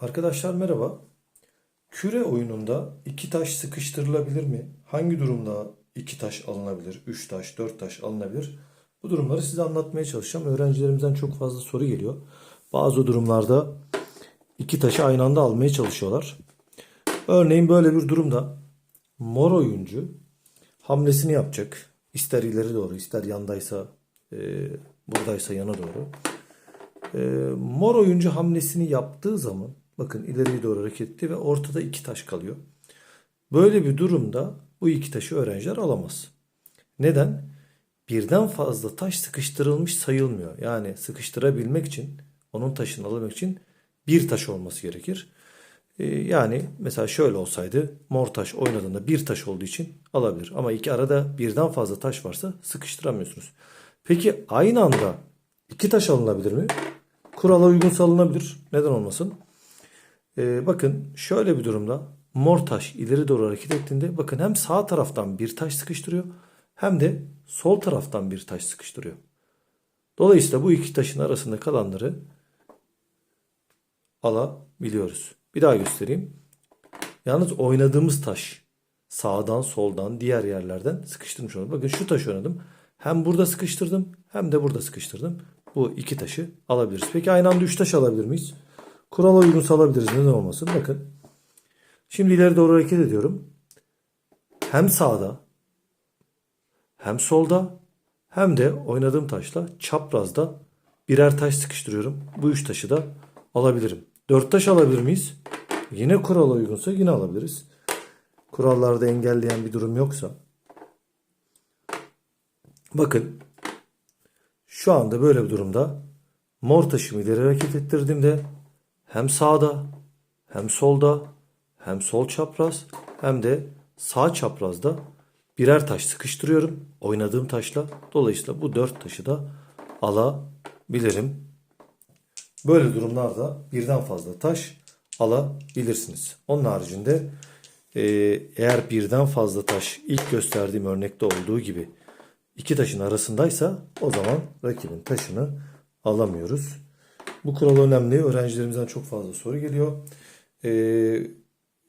Arkadaşlar merhaba. Küre oyununda iki taş sıkıştırılabilir mi? Hangi durumda iki taş alınabilir? Üç taş, dört taş alınabilir? Bu durumları size anlatmaya çalışacağım. Öğrencilerimizden çok fazla soru geliyor. Bazı durumlarda iki taşı aynı anda almaya çalışıyorlar. Örneğin böyle bir durumda mor oyuncu hamlesini yapacak. İster ileri doğru, ister yandaysa, e, buradaysa yana doğru. E, mor oyuncu hamlesini yaptığı zaman bakın ileriye doğru hareket etti ve ortada iki taş kalıyor. Böyle bir durumda bu iki taşı öğrenciler alamaz. Neden? Birden fazla taş sıkıştırılmış sayılmıyor. Yani sıkıştırabilmek için, onun taşını alabilmek için bir taş olması gerekir. Ee, Yani mesela şöyle olsaydı mor taş oynadığında bir taş olduğu için alabilir. Ama iki arada birden fazla taş varsa sıkıştıramıyorsunuz. Peki aynı anda iki taş alınabilir mi? Kurala uygunsa alınabilir. Neden olmasın? Ee, bakın şöyle bir durumda mor taş ileri doğru hareket ettiğinde bakın hem sağ taraftan bir taş sıkıştırıyor hem de sol taraftan bir taş sıkıştırıyor. Dolayısıyla bu iki taşın arasında kalanları alabiliyoruz. Bir daha göstereyim. Yalnız oynadığımız taş sağdan soldan diğer yerlerden sıkıştırmış oldum. Bakın şu taşı oynadım. Hem burada sıkıştırdım hem de burada sıkıştırdım. Bu iki taşı alabiliriz. Peki aynı anda üç taş alabilir miyiz? Kurala uygun alabiliriz. Neden olmasın? Bakın. Şimdi ileri doğru hareket ediyorum. Hem sağda hem solda hem de oynadığım taşla çaprazda birer taş sıkıştırıyorum. Bu üç taşı da alabilirim. Dört taş alabilir miyiz? Yine kurala uygunsa yine alabiliriz. Kurallarda engelleyen bir durum yoksa. Bakın şu anda böyle bir durumda mor taşımı ileri hareket ettirdiğimde hem sağda hem solda hem sol çapraz hem de sağ çaprazda birer taş sıkıştırıyorum oynadığım taşla. Dolayısıyla bu dört taşı da alabilirim. Böyle durumlarda birden fazla taş alabilirsiniz. Onun haricinde e, eğer birden fazla taş ilk gösterdiğim örnekte olduğu gibi iki taşın arasındaysa o zaman rakibin taşını alamıyoruz. Bu kural önemli. Öğrencilerimizden çok fazla soru geliyor. E,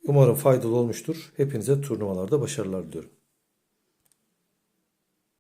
umarım faydalı olmuştur. Hepinize turnuvalarda başarılar diliyorum.